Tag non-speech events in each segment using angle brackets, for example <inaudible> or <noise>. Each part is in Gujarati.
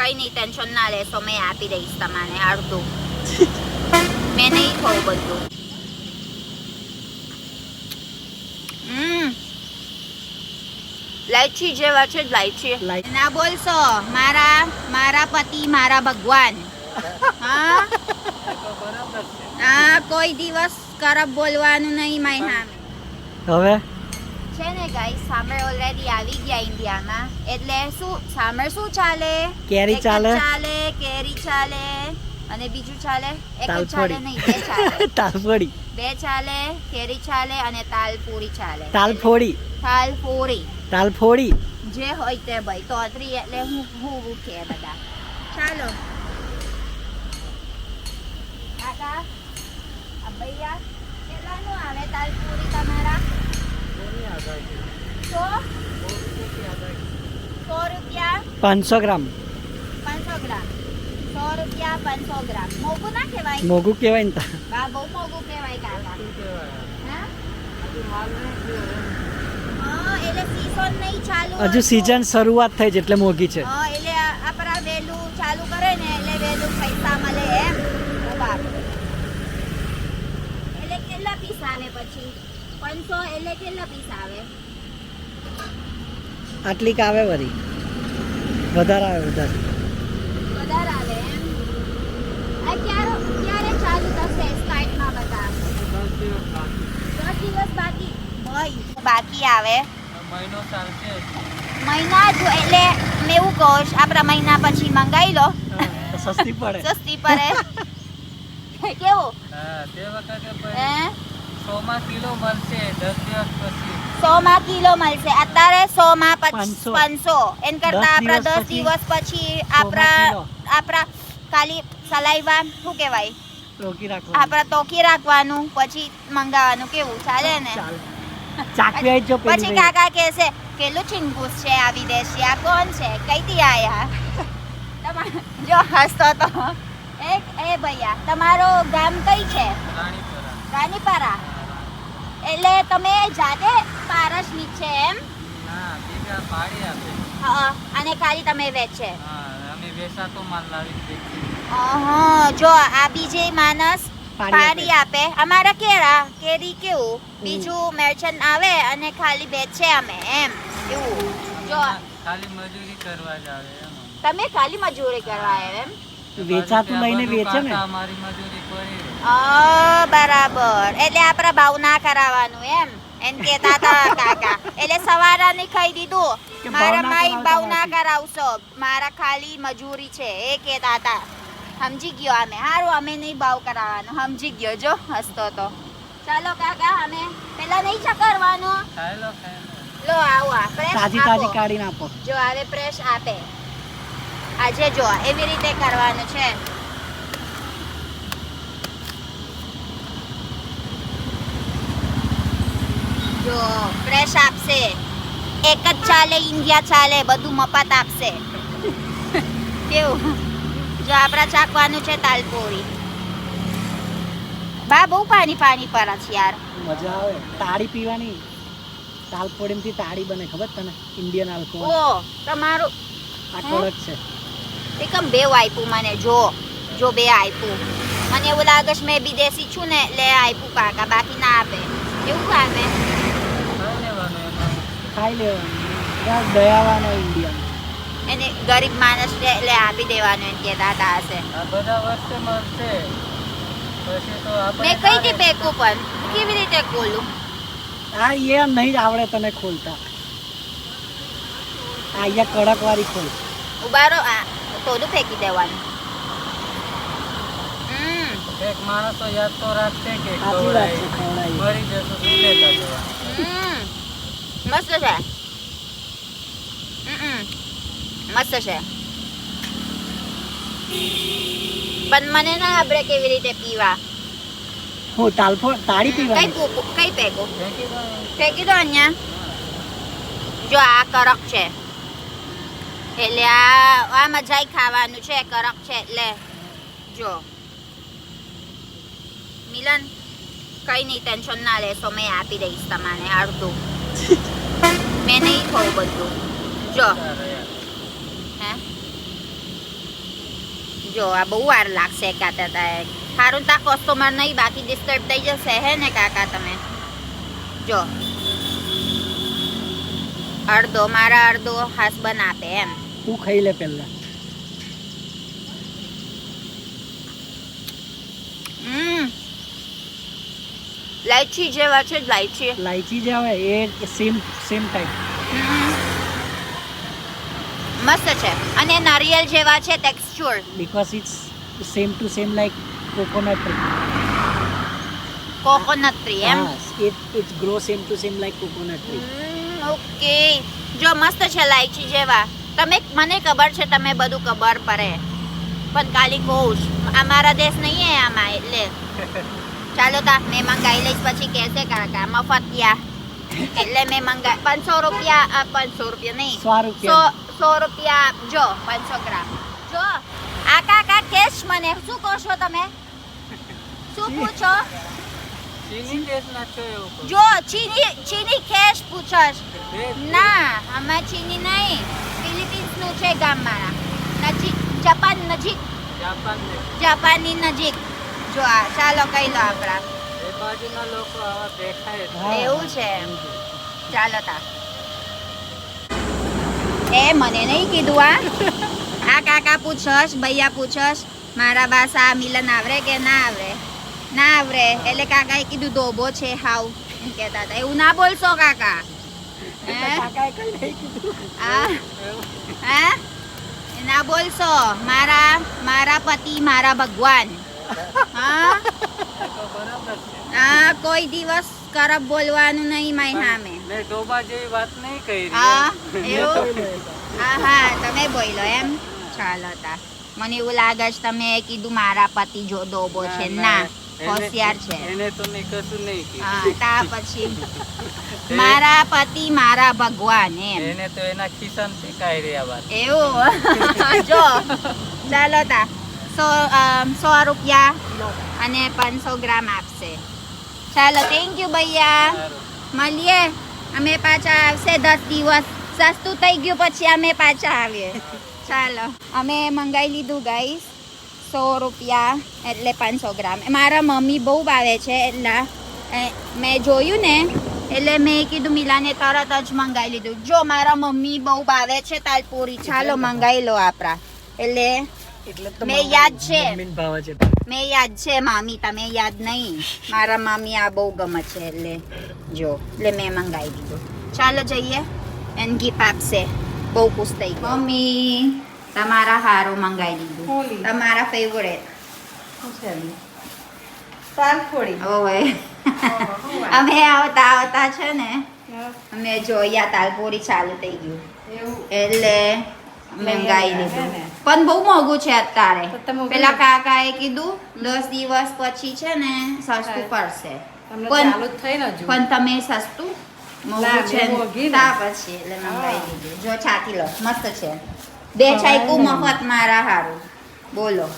કઈ નહીં ટેન્શન ના લેશો મેં આપી દઈશ તમને અડધું. મેં નહીં ખાવું બધું. લાઈચી જેવા છે લાઈચી ના બોલશો મારા મારા પતિ મારા ભગવાન. હા? હા કોઈ દિવસ કરબ બોલવાનું નહીં મારી સામે. હવે? છે ને ગાઈસ સામર ઓલરેડી આવી ગયા ઇન્ડિયામાં એટલે શું સામર શું ચાલે? કેરી ચાલે. ચાલે કેરી ચાલે અને બીજું ચાલે? એક ચાલે નહીં બે ચાલે. <laughs> તાલફોડી બે ચાલે કેરી ચાલે અને તાલપુરી ચાલે. તાલફોડી તાલપુરી તાલફોડી જે હોય તે ભાઈ તોતરી એટલે હું હું હું કે બધા. ચાલો. કાકા ભૈયા કેટલાનું આવે તાલપુરી તમારા? સો? સો રૂપિયા? પાંચસો ગ્રામ. પાંચસો ગ્રામ. સો રૂપિયા પાંચસો ગ્રામ. મોંઘું ના કહેવાય? મોંઘું કહેવાય ને તા. બા બહુ મોંઘું કહેવાય કાકા. હજુ. સીઝન શરૂઆત થઈ છે એટલે મોંઘી છે. હા એટલે આ- આપણા વહેલું ચાલુ કરે ને એટલે વહેલું પૈસા મળે એમ. ઓ એટલે કેટલા પીસ આવે પછી? પાંચસો એટલે કેટલા પીસ આવે? આટલી ક આવે વરી? વધારે આવે વધારે. વધારે આવે એમ? આ ક્યારે ક્યારે ચાલુ થશે સ્ટાર્ટમાં દિવસ બાકી. ભાઈ બાકી આવે. મહિનો ચાલશે. મહિના જો એટલે મેં એવું કહું છું, આપણા મહિના પછી મંગાવી લો. સસ્તી પડે. સસ્તી પડે. <laughs> કેવું? હા તે વખતે હે? પછી સોમાં કિલો મળશે દસ દિવસ પછી. સો માં કિલો મળશે. અત્યારે સો માં પાંચસો. પાંચસો. એન કરતા આપણા દસ દિવસ પછી આપણા આપણા ખાલી સલાઈવા શું કહેવાય? આપણા તોકી રાખવાનું પછી મંગાવવાનું. કેવું? ચાલે ને? પછી પેલી કાકા કહેશે કેલું ચિંગુસ છે આ વિદેશી. આ કોણ છે? કઈથી આયા? <laughs> જો હસતો તો. એ ભૈયા તમારો ગામ કઈ છે? રાણીપરા. એટલે તમે જાતે પારસની નીચે છે એમ? હા બીજા પાડી આપે. હા, અને ખાલી તમે વેચે. હા અમે વેચાતો માલ લાવી દેખીએ અહં, જો આ બીજે માણસ પાડી આપે. અમારા કેરા કેરી કેવું? બીજું મર્ચન્ટ આવે અને ખાલી વેચે અમે એમ. એવું. જો ખાલી મજૂરી કરવા જ આવે તમે ખાલી મજૂરી કરવા આવ્યા એમ? વેચાતું લઈને વેચે ને? બરાબર. એટલે આપણા ભાવ ના કરાવવાનું એમ. એમ કેતા હતા કાકા. એટલે સવારે ની ખાઈ દીધું. મારા માઈ ભાવ ના કરાવશો. મારા ખાલી મજૂરી છે. એ કેતા હતા સમજી ગયો અમે. હારું અમે નહીં ભાવ કરાવવાનો. સમજી ગયો જો હસતો તો. ચાલો કાકા અમે પેલા નહીં ચકરવાનું લો આવો આ fresh તાજી તાજી કાઢીને આપો. જો આવે ફ્રેશ આપે. આજે જો એવી રીતે કરવાનું છે. જો ફ્રેશ આપશે. એક જ ચાલે ઇન્ડિયા ચાલે બધું મફત આપશે. કેવું? જો આપણા ચાખવાનું છે તાલપોરી બા બહુ પાણી પાણી પર છે યાર. મજા આવે. તાળી પીવાની. તાલફોડીમાંથી તાળી બને ખબર તને? ઇન્ડિયન આલ્કોહોલ ઓ તમારું આ કડક છે. એકમ બે આપ્યું મને જો જો બે આપ્યું. મને એવું લાગે છે મેં વિદેશી છું ને એટલે આપ્યું કાકા બાકી ના આપે. એવું આપે ખાઈ લેવાનું. દયાવાન હોય ઇન્ડિયન એને ગરીબ માણસ છે એટલે આપી દેવાનું એમ કહેતા હતા હશે. બધા વર્ષે મળશે પછી તો મેં કઈ રીતે પેકું પણ? કેવી રીતે ખોલું? હા એ નહીં આવડે તને ખોલતા. આ અહીંયા કડક વાળી ખોલ. ઉબારો આ થોડું ફેંકી દેવાનું એક માણસ તો યાદ તો રાખશે કે મરી જશો તો લેતા જવાનું. મસ્ત છે. મસ્ત છે. પણ મને ના આપણે કેવી રીતે પીવા. હું તાલફો તાળી કઈ કઈ પેકો? ફેંકી દો. ને. ફેંકી દો અહીંયા. જો આ કરક છે. એટલે આ આ મજાઈ ખાવાનું છે કરક છે એટલે જો. મિલન કઈ નહીં ટેન્શન ના લેશો મેં આપી દઈશ તમને અડધું. <laughs> મેં નહીં ખાવું બધું. જો. હે? જો આ બહુ વાર લાગશે કાતા તા સારું તા કસ્ટમર નહીં બાકી ડિસ્ટર્બ થઈ જશે. હે ને કાકા તમે? જો. અડધો મારા અડધો હસબન્ડ આપે એમ. તું ખાઈ લે પહેલા. લાઈચી જેવા છે લાયચી. લાઈચી લાઈચી જે આવે એ સેમ સેમ ટાઈપ મસ્ત છે. અને નારિયેલ જેવા છે texture because it's same to same like coconut tree coconut tree M? It it grow same to same like coconut tree okay જો મસ્ત છે લાઈચી જેવા. તમે મને ખબર છે તમે બધું ખબર પડે. પણ કાલી કહું. અમારા દેશ નહીં હે આમાં એટલે. ચાલો તા મેં મંગાવી લઈશ પછી કહેશે કાકા મફતિયા એટલે મેં મંગા પાંચસો રૂપિયા પાંચસો રૂપિયા નહીં. સો રૂપિયા. સો રૂપિયા આપજો પાંચસો ગ્રામ. જો આ કાકા કેશ મને શું કહો છો તમે? શું પૂછો. જો ચીની ચીની કેશ પૂછો ના આમાં ચીની નહીં. ફિલિપિન્સનું છે ગામ નજીક? જાપાન નજીક. જાપાનની નજીક. જો આ ચાલો કહી લો આપણા. એ લોકો દેખાય એવું છે ચાલો તા. એ મને નહીં કીધું આ આ કાકા પૂછસ ભૈયા પૂછસ મારા બાસ આ મિલન આવરે કે ના આવરે? ના આવરે. એટલે કાકાએ કીધું ધોબો છે હાવ. કહેતા હતા. એવું ના બોલશો કાકા. હે? હે? ના બોલશો. મારા મારા પતિ મારા ભગવાન. હા? આ કોઈ દિવસ કરબ બોલવાનું નહીં મારી સામે. મેં ડોબા જેવી વાત નહીં કરી. હા એવું? હા હા તમે બોલો એમ. ચાલો તા. મને એવું લાગે છે તમે કીધું મારા પતિ જો દોબો છે. ના. હોશિયાર છે. એને તો મેં કશું નહીં કીધું. તા પછી <laughs> મારા પતિ મારા ભગવાન એમ. એને તો એના ખિસ્સામાં શીખાઈ રહ્યા વાત. એવું? <laughs> જો ચાલો તા સો સો રૂપિયા અને પાંચસો ગ્રામ આપશે. ચાલો થેન્ક યુ ભૈયા. મળીએ. અમે પાછા આવશે દસ દિવસ. સસ્તું થઈ ગયું પછી અમે પાછા આવીએ. ચાલો અમે મંગાવી લીધું ગાઈસ સો રૂપિયા એટલે પાંચસો ગ્રામ. મારા મમ્મી બહુ ભાવે છે એટલા. મેં જોયું ને એટલે મેં કીધું મિલાને તરત જ મંગાવી લીધું. જો મારા મમ્મી બહુ ભાવે છે તાલપુરી ચાલો મંગાવી લો આપણા. એટલે મેં યાદ છે. મેં યાદ છે મામી તમે યાદ નહીં. મારા મામી આ બહુ ગમે છે એટલે જો એટલે મેં મંગાવી દીધું. ચાલો જઈએ. એન ગીફ આપશે. બહુ ખુશ થઈ ગઈ મમ્મી તમારા હારો મંગાવી દીધું. હોલી. તમારા ફેવરેટ અમે આવતા આવતા છે ને અમે જોયા તાલપોરી ચાલુ થઈ ગયું. એટલે મંગાવી લીધું. પણ બહુ મોંઘું છે અત્યારે. પેલા કાકાએ કીધું દસ દિવસ પછી છે ને સસ્તું પડશે. પણ- તમે સસ્તું મોંઘું છે પછી એટલે મંગાવી લીધું. જો છાતી લો મસ્ત છે. બે ખવાય મફત મારા હારું. બોલો.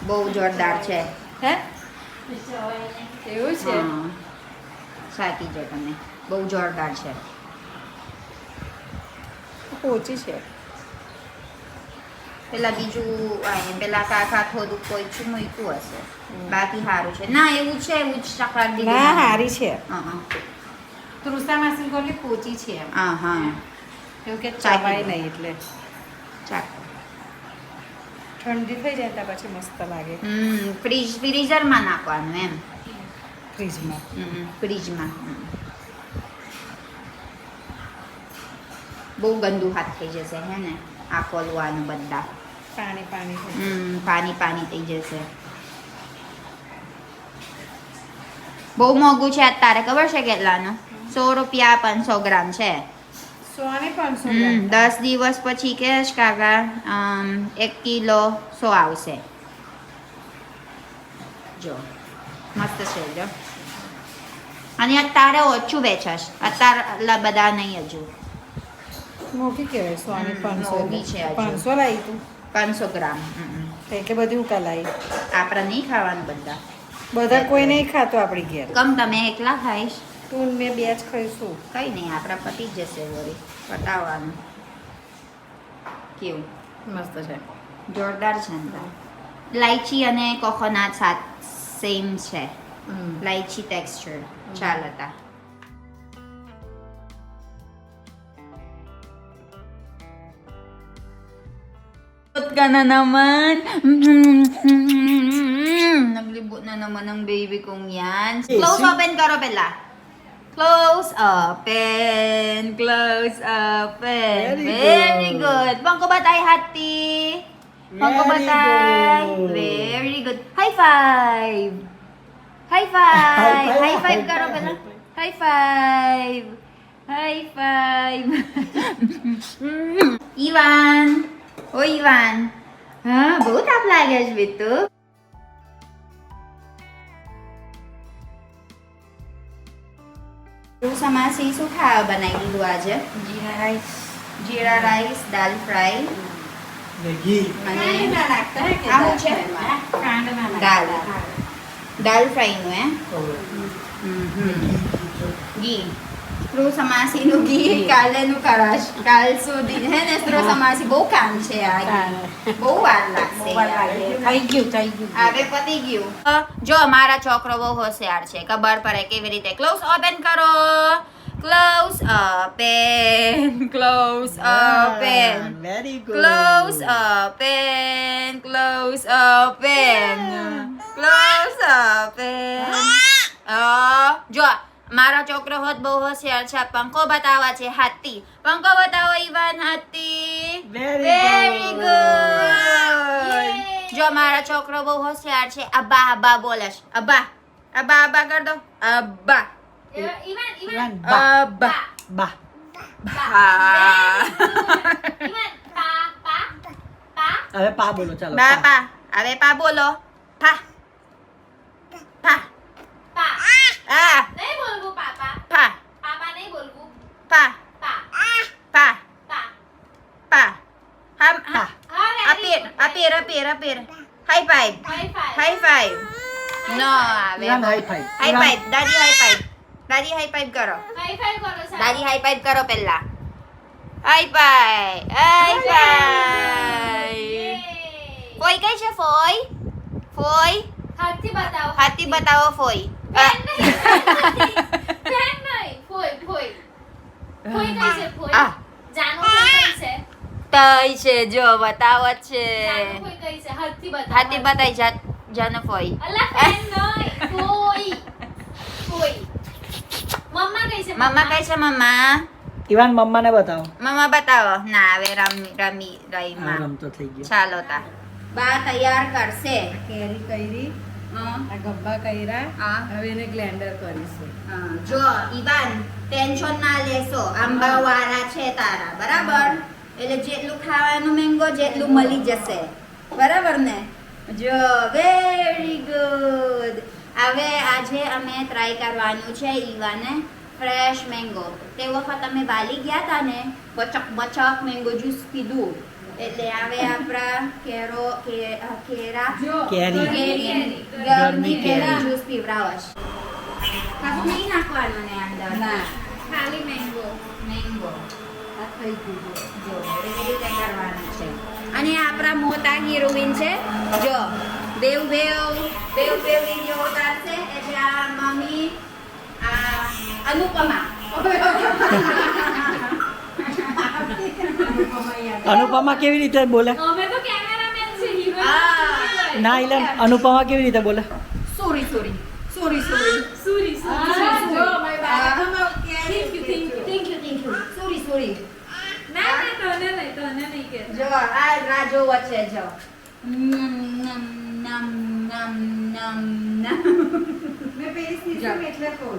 બહુ જોરદાર છે. હે? એવું છે? સાચી છે તમે. બહુ જોરદાર છે. ઓછી છે. પેલા બીજું પેલા કાકા થોડું કોઈ છું મૂક્યું હશે. બાકી સારું છે. ના એવું છે એવું જ ચકરાટ ના મને. છે. હા હા. તૃષા માસી કોલી પોચી છે હા હા. એવું કે ચાવાય નહીં એટલે. ચાક ઠંડી થઈ જાય પછી મસ્ત લાગે. ફ્રીજ ફ્રીઝરમાં નાખવાનું એમ. ફ્રીજમાં. ફ્રીજમાં. બહુ ગંદુ હાથ થઈ જશે હે ને આ ખોલવાનું બધા. પાણી પાણી પાણી પાણી થઈ જશે. બહુ મોંઘું છે અત્યારે ખબર છે કેટલાનું? સો રૂપિયા પાંચસો ગ્રામ છે. દસ દિવસ પછી કે કાકા એક કિલો સો આવશે. જો મસ્ત છે જો. અને અત્યારે ઓછું વેચાશ. અત્યારે બધા નહીં હજુ. મોંઘી કહેવાય સો ને પાંચસો છે. પાંચસો લાવી તું. પાંચસો ગ્રામ. એટલે બધું ઉકા લાવી આપણે નહીં ખાવાનું બધા. બધા કોઈ નહીં ખાતો આપણી ઘેર. કમ તમે એકલા ખાઈશ. તું મેં બે જ ખાઈશું. કઈ નહીં આપણા પતી જશે વળી. પતાવવાનું કેવું? મસ્ત છે. જોરદાર છે ને લાઈચી અને કોકોનટ સાથ સેમ છે. Litchi texture. ચાલ હતા. ka na naman. Naglibot na naman ang baby kong yan. Close open ka, Robella. Close open. Close open. Very Very good. good. Pangko ba tayo, Hati? Pangko ba Very tayo? good. Very good. High five. High five. High five. High five ka, High Robella. five. High five. High five. Ivan. O Ivan. હા બહુ તાપ લાગે છે બીતુ સમાસી શું ખાવા બનાવી દીધું આજે? Jeera rice. Jeera rice dal fry ને ઘી. અને નાખતા હે કે આ છે? કાંડ ના દાલ દાલ ફ્રાયનું હે? ઘી. સ્ત્રો સમાસીનું ઘી કાલેનું કરાશ કાલ સુધી હે ને સ્ત્રો સમાસી બહુ કામ છે આ. બહુ વાર લાગશે. થઈ ગયું થઈ ગયું હવે પતી ગયું જો મારા છોકરો બહુ હોશિયાર છે ખબર પડે કેવી રીતે ક્લોઝ ઓપન કરો close open close open, very good close open close open close open જો મારો છોકરો હોત બહુ હોશિયાર છે. પંખો બતાવવા છે હાથી. પંખો બતાવો ઈવાન હાથી. Very વેરી ગુડ જો મારા છોકરો બહુ હોશિયાર છે અબ્બા અબ્બા બોલે છે. અબ્બા અબ્બા અબ્બા કર દો. અબ્બા Ivan, બા. અબ્બા બા. હવે પા બોલો ચાલો પા. હવે પા બોલો. પા. આ પા પા પા પા હમ પા. apir apir apir apir high five high five no આવે Ivan, high five. high Ivan. five દાદી high five દાદી high five કરો દાદી high five કરો પહેલા high five high five ફોઈ કઈ છે ફોઈ ફોઈ હાથી બતાવો હાથી બતાવો ફોઈ પેન નહીં પેન નહીં ફોઈ ફોઈ ફોઈ કઈ છે ફોઈ આ. જાનો ફોઈ કઈ છે તઈ છે જો બતાવો જ છે. જાનો ફોઈ કઈ છે હાથી બતાવો હાથી બતાઈ જા જાનો ફોઈ. મમ્મા કઈ છે મમ્મા. કઈ છે મમ્મા ઇવાન મમ્માને બતાવો. મમ્મા બતાવો. ના હવે રમી રમી રહીમાં. રમતો થઈ ગયો. ચાલો તા. બા તૈયાર કરશે. કેરી કરી હં, આ ગબ્બા કર્યા. હવે એને ગ્લેન્ડર કરીશું. જો ઈવાન ટેન્શન ના લેશો. આંબા વાળા છે તારા બરાબર? એટલે જેટલું ખાવાનું મેંગો જેટલું મળી જશે. બરાબર ને? જો વેરી ગુડ હવે આજે અમે ટ્રાય કરવાનું છે ઈવાને. ફ્રેશ મેંગો તે વખત અમે વાલી ગયા હતા ને બચક બચક મેંગો જ્યુસ પીધું. એટલે હવે આપણા કેરો કેરા કેરી. ગરમી કેરી જ્યુસ પીવડાવશ. કશું નહીં નાખવાનું ને અંદર ના. ખાલી મેંગો મેંગો આ થઈ ગયું. જો એવી રીતે કરવાનું છે. અને આપણા મોટા હિરોઈન છે. જો દેવ દેવ દેવ દેવ વીડિયો ઉતારશે. એટલે આ મમ્મી આ અનુપમા <laughs> અનુપમા કેવી રીતે બોલે? અમે તો કેમેરામેન છે હીરો ના ઇલન અનુપમા કેવી રીતે બોલે? Sorry sorry sorry sorry sorry હા, જો મારી આ. Thank you thank you thank you thank you sorry sorry ના ના તને નહીં તને નહીં કે. જો આ રાજો વચ્ચે જો. નમ નમ નમ નમ મેં પેલી એટલે કહું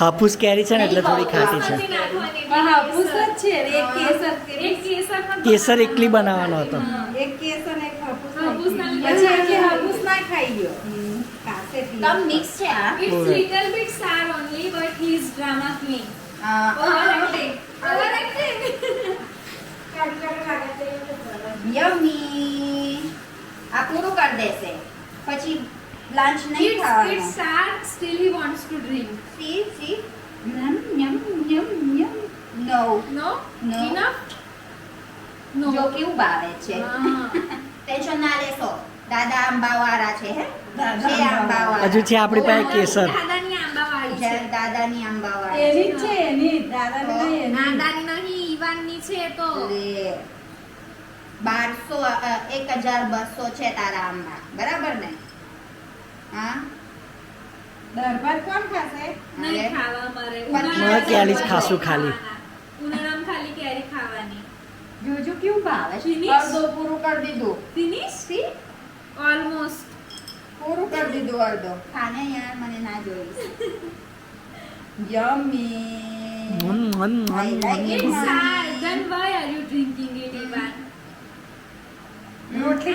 હાફૂસ કેરી છે ને એટલે થોડી ખાટી છે. નાખવાની જ છે કેસર એક કેસર કેસર એકલી બનાવવાનો હતો. આ પૂરું કરી દેશે. પછી લંચ નહીં ખાવાનું sad, still he wants to drink. See see yum yum yum yum no No? No. Enough? No. જો કેવું ભાવે છે. ટેન્શન <laughs> ના લેશો દાદા આંબાવાળા છે હે દાદા આંબાવાળા હજુ છે આપણી પાસે કેસર દાદાની આંબાવાળી છે. દાદાની આંબાવાળા એની જ છે એની. દાદાની નહીં. દાદાની નહીં, ઈવાનની છે તો. બારસો એક હજાર બસો છે તારા આંબા બરાબર ને હા દાળ કોણ ખાશે નહીં ખાવા મારે. ઉનાળામાં કેરી જ ખાશું ખાલી. ઉનાળામાં ખાલી કેરી ખાવાની. જોજો કેવું ભાવે છે Finish? અડધો પૂરું કરી દીધું Finish? C Almost. પૂરું કરી દીધું અડધો ખાને યાર મને ના જોઈશ યમી મન મન મન? રોટલી